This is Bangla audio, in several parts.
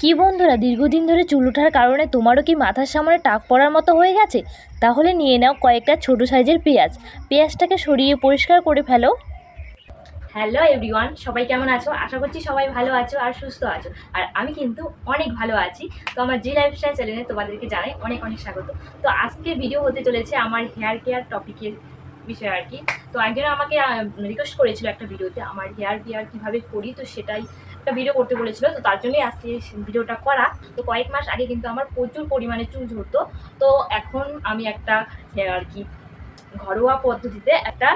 কি বন্ধুরা, দীর্ঘদিন ধরে চুল ওঠার কারণে তোমারও কি মাথার সামনে টাক পড়ার মতো হয়ে গেছে? তাহলে নিয়ে নাও কয়েকটা ছোট সাইজের পেঁয়াজ। পেঁয়াজটাকে সরিয়ে পরিষ্কার করে ফেলো। হ্যালো এভরিওয়ান, সবাই কেমন আছো? আশা করছি সবাই ভালো আছো আর সুস্থ আছো। আর আমি কিন্তু অনেক ভালো আছি। তো আমার জি লাইফস্টাইল চ্যানেলে তোমাদেরকে জানাই অনেক অনেক স্বাগত। তো আজকে ভিডিও হতে চলেছে আমার হেয়ার কেয়ার টপিকের বিষয় আর কি। তো একজন আমাকে রিকোয়েস্ট করেছিল একটা ভিডিওতে আমার হেয়ার কেয়ার কীভাবে করি? তো সেটাই একটা ভিডিও করতে বলেছিল, তো তার জন্যই আজকে ভিডিওটা করা। তো কয়েক মাস আগে কিন্তু আমার প্রচুর পরিমাণে চুল ঝরতো। তো এখন আমি একটা আর কি, ঘরোয়া পদ্ধতিতে একটা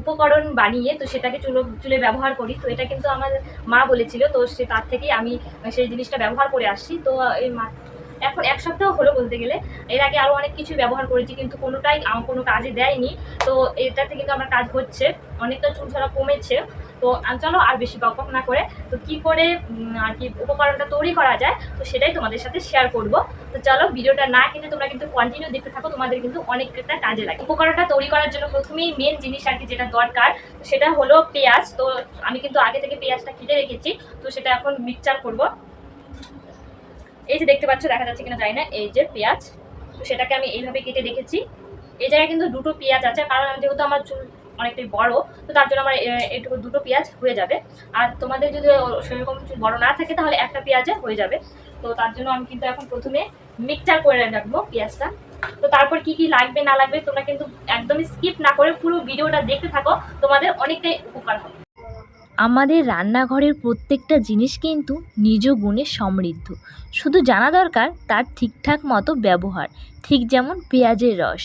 উপকরণ বানিয়ে তো সেটাকে চুলো, চুলে ব্যবহার করি। তো এটা কিন্তু আমার মা বলেছিল, তো সে তার থেকেই আমি সেই জিনিসটা ব্যবহার করে আসছি। তো এই মা এখন এক সপ্তাহ হলো বলতে গেলে। এর আগে আরও অনেক কিছু ব্যবহার করেছি, কিন্তু কোনোটাই কোনো কাজে দেয়নি। তো এটাতে কিন্তু আমার কাজ হচ্ছে। অনেকটা চুল ঝরা কমেছে। তো চলো আর বেশি বক বক না করে। তো কি করে আর কি উপকরণটা তৈরি করা যায়, তো সেটাই তোমাদের সাথে শেয়ার করব। তো চলো ভিডিওটা না কেটে তোমরা কিন্তু কন্টিনিউ দেখতে থাকো। তোমাদের কিন্তু অনেকটা কাজে লাগে। উপকরণটা তৈরি করার জন্য প্রথমেই মেন জিনিস আর কি যেটা দরকার, সেটা হলো পেঁয়াজ। তো আমি কিন্তু আগে থেকে পেঁয়াজটা কেটে রেখেছি। তো সেটা এখন মিক্সচার করব। এই যে দেখতে পাচ্ছ, দেখা যাচ্ছে কিনা জানি না, এই যে পেঁয়াজ। তো সেটাকে আমি এইভাবে কেটে রেখেছি এই জায়গায় কিন্তু দুটো পেঁয়াজ আছে, কারণ যেহেতু আমার চুল অনেকটাই বড়, তো তার জন্য আমার, এ- এইটুকু দুটো পেঁয়াজ হয়ে যাবে। আর তোমাদের যদি সেরকম চুল বড় না থাকে, তাহলে একটা পেঁয়াজে হয়ে যাবে। তো তার জন্য আমি কিন্তু এখন প্রথমে মিক্সচার করে রাখব পেঁয়াজটা। তো তারপর কি কি লাগবে, না লাগবে, তোমরা কিন্তু একদমই স্কিপ না করে পুরো ভিডিওটা দেখতে থাকো। তোমাদের অনেকটাই উপকার হবে। আমাদের রান্নাঘরের প্রত্যেকটা জিনিস কিন্তু নিজ গুণে সমৃদ্ধ। শুধু জানা দরকার তার ঠিকঠাক মতো ব্যবহার, ঠিক যেমন পেঁয়াজের রস।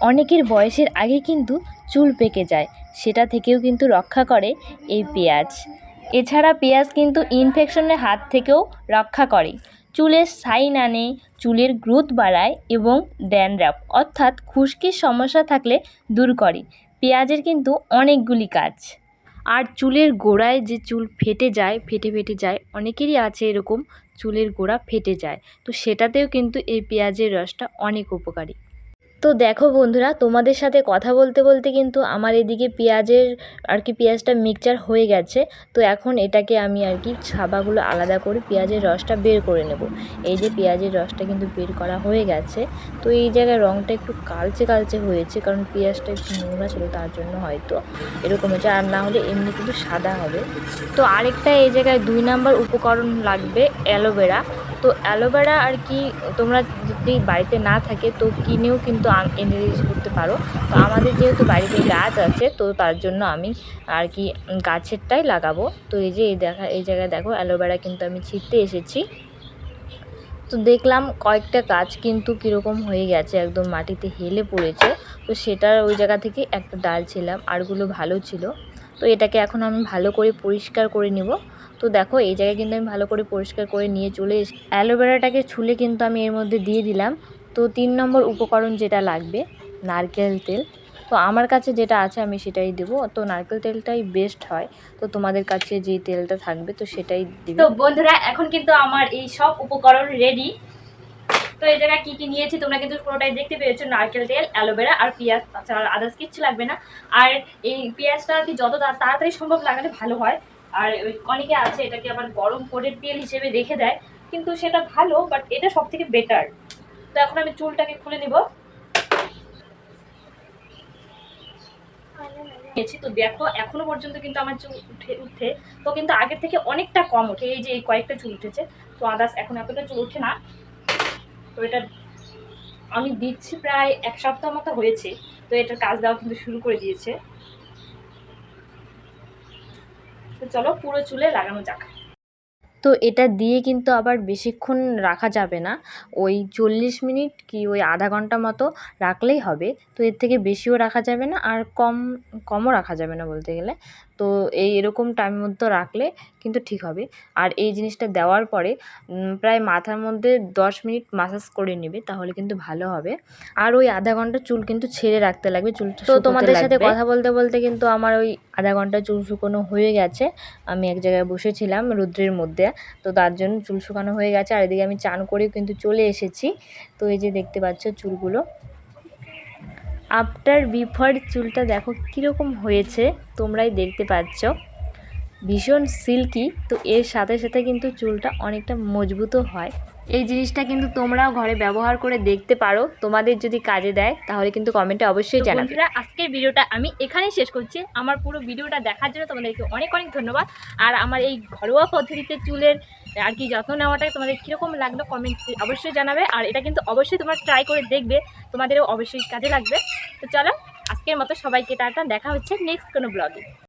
অনেকের বয়সের আগে কিন্তু চুল পেকে যায়, সেটা থেকেও কিন্তু রক্ষা করে এই পেঁয়াজ। এছাড়া পেঁয়াজ কিন্তু ইনফেকশনের হাত থেকেও রক্ষা করে। চুলের সাইন আনে, চুলের গ্রোথ বাড়ায় এবং ড্যান্ড্রাফ অর্থাৎ খুশকির সমস্যা থাকলে দূর করে। পেঁয়াজের কিন্তু অনেকগুলি কাজ। আর চুলের গোড়ায় যে চুল ফেটে যায়, ফেটে ফেটে যায়, অনেকেরই আছে এরকম চুলের গোড়া ফেটে যায়। তো সেটাতেও কিন্তু এই পেঁয়াজের রসটা অনেক উপকারী। তো দেখো বন্ধুরা, তোমাদের সাথে কথা বলতে বলতে কিন্তু আমার এদিকে পেঁয়াজের আর কি পেঁয়াজটা মিক্সচার হয়ে গেছে। তো এখন এটাকে আমি আর কি ছাবাগুলো আলাদা করে পেঁয়াজের রসটা বের করে নেব। এই যে পেঁয়াজের রসটা কিন্তু বের করা হয়ে গেছে। তো এই জায়গায় রঙটা একটু কালচে কালচে হয়েছে, কারণ পেঁয়াজটা একটু নোংরা ছিল, তার জন্য হয়তো এরকম হয়েছে। আর না হলে এমনি কিন্তু সাদা হবে। তো আরেকটা এই জায়গায় দুই নাম্বার উপকরণ লাগবে অ্যালোভেরা। তো অ্যালোভেরা আর কি, তোমরা যদি বাড়িতে না থাকে তো কিনেও কিন্তু এনে ইউজ করতে পারো। তো আমাদের যেহেতু বাড়িতে গাছ আছে, তো তার জন্য আমি আর কি গাছেরটাই লাগাবো। তো এই যে এই দেখা, এই জায়গায় দেখো অ্যালোভেরা কিন্তু আমি ছিটতে এসেছি। তো দেখলাম কয়েকটা গাছ কিন্তু কীরকম হয়ে গেছে, একদম মাটিতে হেলে পড়েছে। তো সেটার ওই জায়গা থেকে একটা ডাল ছিলাম, আরগুলো ভালো ছিল। তো এটাকে এখন আমি ভালো করে পরিষ্কার করে নিব। তো দেখো, এই জায়গায় কিন্তু আমি ভালো করে পরিষ্কার করে নিয়ে চলে এসে অ্যালোভেরাটাকে ছুলে কিন্তু আমি এর মধ্যে দিয়ে দিলাম। তো তিন নম্বর উপকরণ যেটা লাগবে, নারকেল তেল। তো আমার কাছে যেটা আছে আমি সেটাই দেবো। তো নারকেল তেলটাই বেস্ট হয়। তো তোমাদের কাছে যে তেলটা থাকবে, তো সেটাই দিবে। তো বন্ধুরা, এখন কিন্তু আমার এই সব উপকরণ রেডি তো এই জায়গায় কী কী নিয়েছি, তোমরা কিন্তু পুরোটাই দেখতে পেয়েছ। নারকেল তেল, অ্যালোভেরা আর পেঁয়াজ, তাছাড়া আদার্স কিচ্ছু লাগবে না। আর এই পেঁয়াজটা আর কি যত তাড়াতাড়ি সম্ভব লাগালে ভালো হয়। আর ওই অনেকে আছে, এটাকে আবার গরম করে তেল হিসেবে রেখে দেয়, কিন্তু সেটা ভালো বাট এটা সব থেকে বেটার তো এখন আমি চুলটাকে খুলে নিব। তো দেখো, এখনও পর্যন্ত কিন্তু আমার চুল উঠে উঠে, তো কিন্তু আগের থেকে অনেকটা কম ওঠে, এই যে এই কয়েকটা চুল উঠেছে, তো আদার্স এখন এতটা চুল ওঠে না। তো এটা আমি দিচ্ছি প্রায় এক সপ্তাহ মতো হয়েছে, তো এটার কাজ দেওয়া কিন্তু শুরু করে দিয়েছে। তো চলো পুরো চুলে লাগানো যাক। তো এটা দিয়ে কিন্তু আবার বেশিক্ষণ রাখা যাবে না। ওই চল্লিশ মিনিট কি ওই আধা ঘণ্টা মতো রাখলেই হবে। তো এর থেকে বেশিও রাখা যাবে না আর কম, কমও রাখা যাবে না বলতে গেলে। তো এই এরকম টাইমের মধ্যে রাখলে কিন্তু ঠিক হবে। আর এই জিনিসটা দেওয়ার পরে প্রায় মাথার মধ্যে দশ মিনিট মাসাজ করে নেবে তাহলে কিন্তু ভালো হবে। আর ওই আধা ঘণ্টা চুল কিন্তু ছেড়ে রাখতে লাগবে চুল তো তোমাদের সাথে কথা বলতে বলতে কিন্তু আমার ওই আধা ঘণ্টা চুল শুকনো হয়ে গেছে। আমি এক জায়গায় বসেছিলাম রুদ্রের মধ্যে তো তার জন্য চুল শুকানো হয়ে গেছে। আর এদিকে আমি চান করেও কিন্তু চলে এসেছি। তো এই যে দেখতে পাচ্ছ চুলগুলো। আফটার বিফোর চুলটা দেখো কীরকম হয়েছে তোমরাই দেখতে পাচ্ছ। ভীষণ সিল্কি তো এর সাথে সাথে কিন্তু চুলটা অনেকটা মজবুতও হয়। এই জিনিসটা কিন্তু তোমরাও ঘরে ব্যবহার করে দেখতে পারো তোমাদের যদি কাজে দেয় তাহলে কিন্তু কমেন্টে অবশ্যই জানাবে। আজকের ভিডিওটা আমি এখানেই শেষ করছি। আমার পুরো ভিডিওটা দেখার জন্য তোমাদেরকে অনেক অনেক ধন্যবাদ। আর আমার এই ঘরোয়া পদ্ধতিতে চুলের আর কি যত্ন নেওয়াটা তোমাদের কীরকম লাগল কমেন্ট অবশ্যই জানাবে। আর এটা কিন্তু অবশ্যই তোমরা ট্রাই করে দেখবে, তোমাদেরও অবশ্যই কাজে লাগবে। তো চলো, আজকের মতো সবাইকে টাটা, দেখা হচ্ছে নেক্সট কোনো ব্লগে